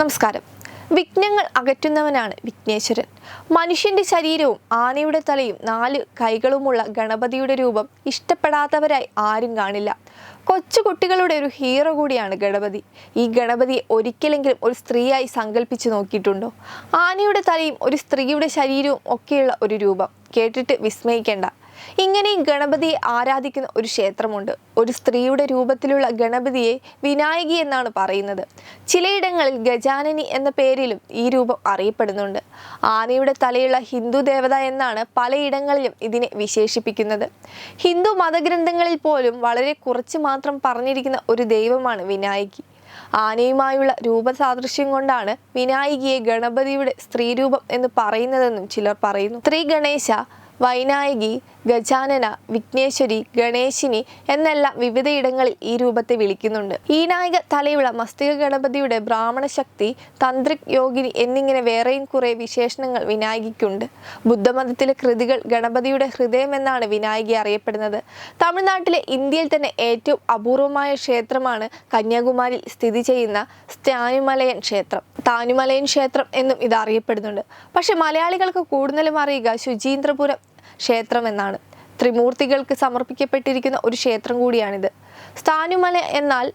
നമസ്കാരം. വിഘ്നങ്ങൾ അകറ്റുന്നവനാണ് വിഘ്നേശ്വരൻ. മനുഷ്യന്റെ ശരീരവും ആനയുടെ തലയും നാല് കൈകളുമുള്ള ഗണപതിയുടെ രൂപം ഇഷ്ടപ്പെടാത്തവരായി ആരും കാണില്ല. കൊച്ചുകുട്ടികളുടെ ഒരു ഹീറോ കൂടിയാണ് ഗണപതി. ഈ ഗണപതിയെ ഒരിക്കലെങ്കിലും ഒരു സ്ത്രീയായി സങ്കല്പിച്ചു നോക്കിയിട്ടുണ്ടോ? ആനയുടെ തലയും ഒരു സ്ത്രീയുടെ ശരീരവും ഒക്കെയുള്ള ഒരു രൂപം. കേട്ടിട്ട് വിസ്മയിക്കേണ്ട. ഇങ്ങനെ ഗണപതിയെ ആരാധിക്കുന്ന ഒരു ക്ഷേത്രമുണ്ട്. ഒരു സ്ത്രീയുടെ രൂപത്തിലുള്ള ഗണപതിയെ വിനായകി എന്നാണ് പറയുന്നത്. ചിലയിടങ്ങളിൽ ഗജാനനി എന്ന പേരിലും ഈ രൂപം അറിയപ്പെടുന്നുണ്ട്. ആനയുടെ തലയുള്ള ഹിന്ദു ദേവത എന്നാണ് പലയിടങ്ങളിലും ഇതിനെ വിശേഷിപ്പിക്കുന്നത്. ഹിന്ദു മതഗ്രന്ഥങ്ങളിൽ പോലും വളരെ കുറച്ച് മാത്രം പറഞ്ഞിരിക്കുന്ന ഒരു ദൈവമാണ് വിനായകി. ആനയുമായുള്ള രൂപസാദൃശ്യം കൊണ്ടാണ് വിനായകിയെ ഗണപതിയുടെ സ്ത്രീരൂപം എന്ന് പറയുന്നതെന്നും ചിലർ പറയുന്നു. ശ്രീ ഗണേശ വൈനായകി ഗജാനന വിഘ്നേശ്വരി ഗണേശിനി എന്നെല്ലാം വിവിധയിടങ്ങളിൽ ഈ രൂപത്തെ വിളിക്കുന്നുണ്ട്. ഈ നായിക തലയുള്ള മസ്തിക ഗണപതിയുടെ ബ്രാഹ്മണ ശക്തി തന്ത്രിക് യോഗിനി എന്നിങ്ങനെ വേറെയും കുറെ വിശേഷണങ്ങൾ വിനായകിക്കുണ്ട് ബുദ്ധമതത്തിലെ കൃതികൾ ഗണപതിയുടെ ഹൃദയം എന്നാണ് വിനായകി അറിയപ്പെടുന്നത്. തമിഴ്നാട്ടിലെ ഇന്ത്യയിൽ തന്നെ ഏറ്റവും അപൂർവമായ ക്ഷേത്രമാണ് കന്യാകുമാരിയിൽ സ്ഥിതി ചെയ്യുന്ന സ്റ്റാനുമലയൻ ക്ഷേത്രം. താനുമലയൻ ക്ഷേത്രം എന്നും ഇത് അറിയപ്പെടുന്നുണ്ട്. പക്ഷെ മലയാളികൾക്ക് കൂടുതലും അറിയുക ശുചീന്ദ്രപുരം ക്ഷേത്രം എന്നാണ് ത്രിമൂർത്തികൾക്ക് സമർപ്പിക്കപ്പെട്ടിരിക്കുന്ന ഒരു ക്ഷേത്രം കൂടിയാണിത്. സ്ഥാനുമല എന്നാൽ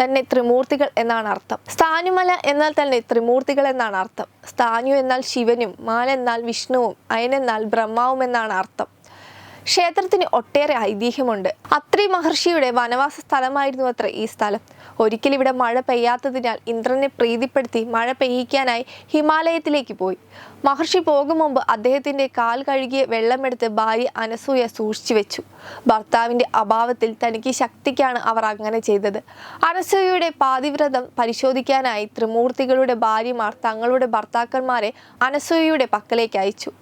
തന്നെ ത്രിമൂർത്തികൾ എന്നാണ് അർത്ഥം. സ്ഥാനുമല എന്നാൽ തന്നെ ത്രിമൂർത്തികൾ എന്നാണ് അർത്ഥം. സ്ഥാനു എന്നാൽ ശിവനും മാല എന്നാൽ വിഷ്ണുവും അയനെന്നാൽ ബ്രഹ്മാവും എന്നാണ് അർത്ഥം. ക്ഷേത്രത്തിന് ഒട്ടേറെ ഐതിഹ്യമുണ്ട്. അത്രി മഹർഷിയുടെ വനവാസ സ്ഥലമായിരുന്നു അത്ര ഈ സ്ഥലം. ഒരിക്കൽ ഇവിടെ മഴ പെയ്യാത്തതിനാൽ ഇന്ദ്രനെ പ്രീതിപ്പെടുത്തി മഴ പെയ്യിക്കാനായി ഹിമാലയത്തിലേക്ക് പോയി. മഹർഷി പോകും മുമ്പ് അദ്ദേഹത്തിന്റെ കാൽ കഴുകിയ വെള്ളമെടുത്ത് ഭാര്യ അനസൂയ സൂക്ഷിച്ചു വെച്ചു. ഭർത്താവിന്റെ അഭാവത്തിൽ തനിക്ക് ശക്തിക്കാണ് അവർ അങ്ങനെ ചെയ്തത്. അനസൂയയുടെ പാതിവ്രതം പരിശോധിക്കാനായി ത്രിമൂർത്തികളുടെ ഭാര്യമാർ തങ്ങളുടെ ഭർത്താക്കന്മാരെ അനസൂയയുടെ പക്കലേക്ക് അയച്ചു.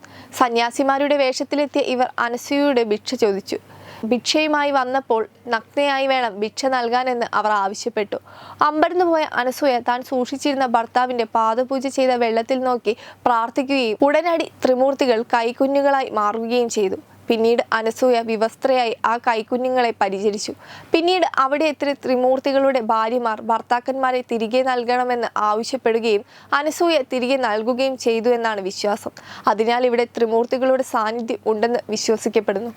സന്യാസിമാരുടെ വേഷത്തിലെത്തിയ ഇവർ അനസൂയയുടെ ഭിക്ഷ ചോദിച്ചു. ഭിക്ഷയുമായി വന്നപ്പോൾ നഗ്നയായി വേണം ഭിക്ഷ നൽകാനെന്ന് അവർ ആവശ്യപ്പെട്ടു. അമ്പരന്നു പോയ അനസൂയ താൻ സൂക്ഷിച്ചിരുന്ന ഭർത്താവിന്റെ പാദപൂജ ചെയ്ത വെള്ളത്തിൽ നോക്കി പ്രാർത്ഥിക്കുകയും ഉടനടി ത്രിമൂർത്തികൾ കൈക്കുഞ്ഞുകളായി മാറുകയും ചെയ്തു. പിന്നീട് അനസൂയ വിവസ്ത്രയായി ആ കൈക്കുഞ്ഞുങ്ങളെ പരിചരിച്ചു. പിന്നീട് അവിടെ എത്തിയ ത്രിമൂർത്തികളുടെ ഭാര്യമാർ ഭർത്താക്കന്മാരെ തിരികെ നൽകണമെന്ന് ആവശ്യപ്പെടുകയും അനസൂയ തിരികെ നൽകുകയും ചെയ്തു എന്നാണ് വിശ്വാസം. അതിനാൽ ഇവിടെ ത്രിമൂർത്തികളുടെ സാന്നിധ്യം ഉണ്ടെന്ന് വിശ്വസിക്കപ്പെടുന്നു.